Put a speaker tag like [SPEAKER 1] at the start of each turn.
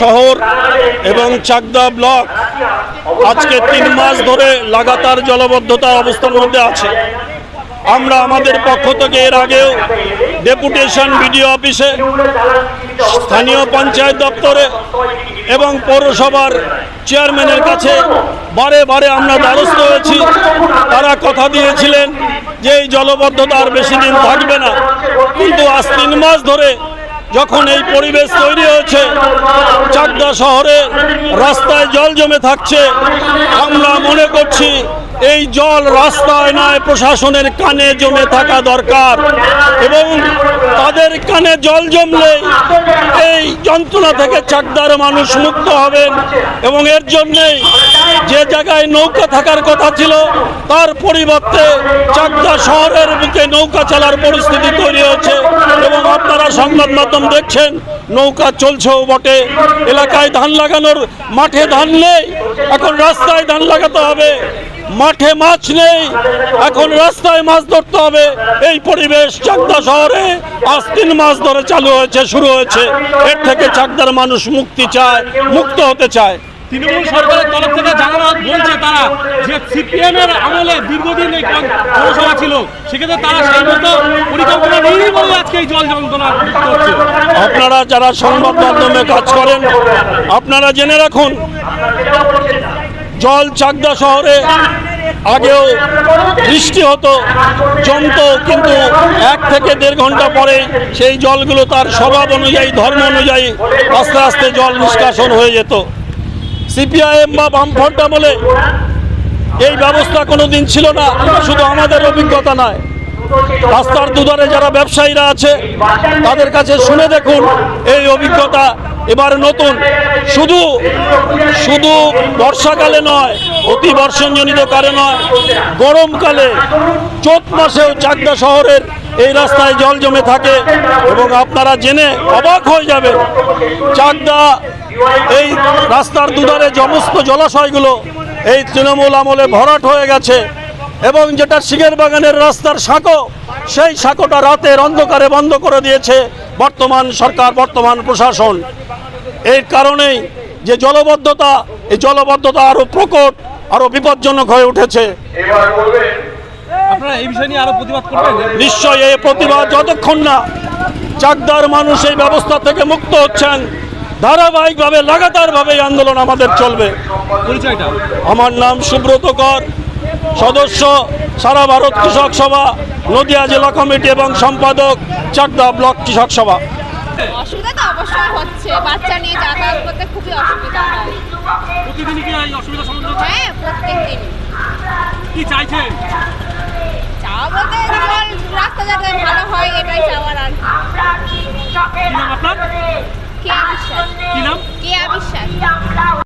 [SPEAKER 1] শহর এবং চাকদা ব্লক আজকে তিন মাস ধরে লাগাতার জলবদ্ধতা অবস্থার মধ্যে আছে। আমরা আমাদের পক্ষ থেকে এর আগেও ডেপুটেশন বিডিও অফিসে, স্থানীয় পঞ্চায়েত দপ্তরে এবং পৌরসভার চেয়ারম্যানের কাছে বারে বারে আমরা দ্বারস্থ হয়েছি। তারা কথা দিয়েছিলেন যে এই জলবদ্ধতা আর বেশি দিন থাকবে না। কিন্তু আজ তিন মাস ধরে যখন এই পরিবেশ তৈরি হয়েছে, চাকদা শহরে রাস্তায় জল জমে থাকছে, আমরা মনে করছি এই জল রাস্তায় নয়, প্রশাসনের কানে জমে থাকা দরকার। এবং তাদের কানে জল জমলে এই যন্ত্রণা থেকে চাকদার মানুষ মুক্ত হবেন। এবং এর জন্যেই যে জায়গায় নৌকা থাকার কথা ছিল, তার পরিবর্তে চাকদা শহরের বুকে নৌকা চালার পরিস্থিতি তৈরি সংবাদ মাধ্যম দেখছেন, নৌকা চলছেও বটে, এলাকায় ধান লাগানোর মাঠে ধান নেই, এখন রাস্তায় ধান লাগাতে হবে, মাঠে মাছ নেই, এখন রাস্তায় মাছ ধরতে হবে, এই পরিবেশ চাকদা শহরে আজ তিন মাস ধরে চালু হয়েছে, শুরু হয়েছে, এর থেকে চাকদার মানুষ মুক্তি চায়, মুক্ত হতে চায়।
[SPEAKER 2] তৃণমূল সরকারের তরফ থেকে জানানো বলছে তারা যে সিপিএম এর আমলে দীর্ঘদিন এই পৌর- পৌরসভা ছিল, সেক্ষেত্রে তারা সেই মতো পরিকল্পনা নেই বলে আজকে এই জল যন্ত্রণা হচ্ছে
[SPEAKER 1] আপনারা যারা সংবাদ মাধ্যমে কাজ করেন, আপনারা জেনে রাখুন, জল চাকদা শহরে আগেও বৃষ্টি হতো, জমতো, কিন্তু এক থেকে দেড় ঘণ্টা পরে সেই জলগুলো তার স্বভাব অনুযায়ী, ধর্ম অনুযায়ী আস্তে আস্তে জল নিষ্কাশন হয়ে যেত। সিপিআইএম বা বামফ্রন্ট বলে এই ব্যবস্থা কোনো দিন ছিল না, শুধু আমাদের অভিজ্ঞতা নয়। রাস্তার দুধারে যারা ব্যবসায়ীরা আছে, তাদের কাছে শুনে দেখুন এই অভিজ্ঞতা। এবার নতুন, শুধু শুধু বর্ষাকালে নয়, অতি বর্ষণজনিত কারণে নয়, গরমকালে চোত মাসেও চাকদা শহরের এই রাস্তায় জল জমে থাকে এবং আপনারা জেনে অবাক হয়ে যাবে চাকদা, এই রাস্তার দুধারে সমস্ত জলাশয়গুলো এই তৃণমূল আমলে ভরাট হয়ে গেছে এবং যেটা শিগের বাগানের রাস্তার সাঁকো, সেই সাঁকোটা রাতের অন্ধকারে বন্ধ করে দিয়েছে বর্তমান সরকার, বর্তমান প্রশাসন। এর কারণেই যে জলবদ্ধতা, এই জলবদ্ধতা আরও প্রকট আরও বিপজ্জনক হয়ে উঠেছে।
[SPEAKER 2] আপনারা এই বিষয় নিয়ে আরও প্রতিবাদ করবেন?
[SPEAKER 1] নিশ্চয়ই এই প্রতিবাদ যতক্ষণ না চাকদার মানুষ এই ব্যবস্থা থেকে মুক্ত হচ্ছেন ধারাবাহিকভাবে লাগাতারভাবে এই আন্দোলন আমাদের চলবে।
[SPEAKER 2] পরিচয়টা।
[SPEAKER 1] আমার নাম সুব্রত কর সদস্য সারা ভারত কৃষক সভা নদিয়া জেলা কমিটি এবং সম্পাদক চাকদা ব্লক কৃষক সভা।
[SPEAKER 3] অসুবিধা তো অবশ্যই হচ্ছে বাচ্চা নিয়ে যাতায়াত করতে খুবই অসুবিধা হয়।
[SPEAKER 2] প্রতিদিনই কি এই সম্মুখীন
[SPEAKER 3] হ্যাঁ প্রত্যেক
[SPEAKER 2] কি চাইছেন?
[SPEAKER 3] যাতে ভালো হয় এটাই চাওয়ার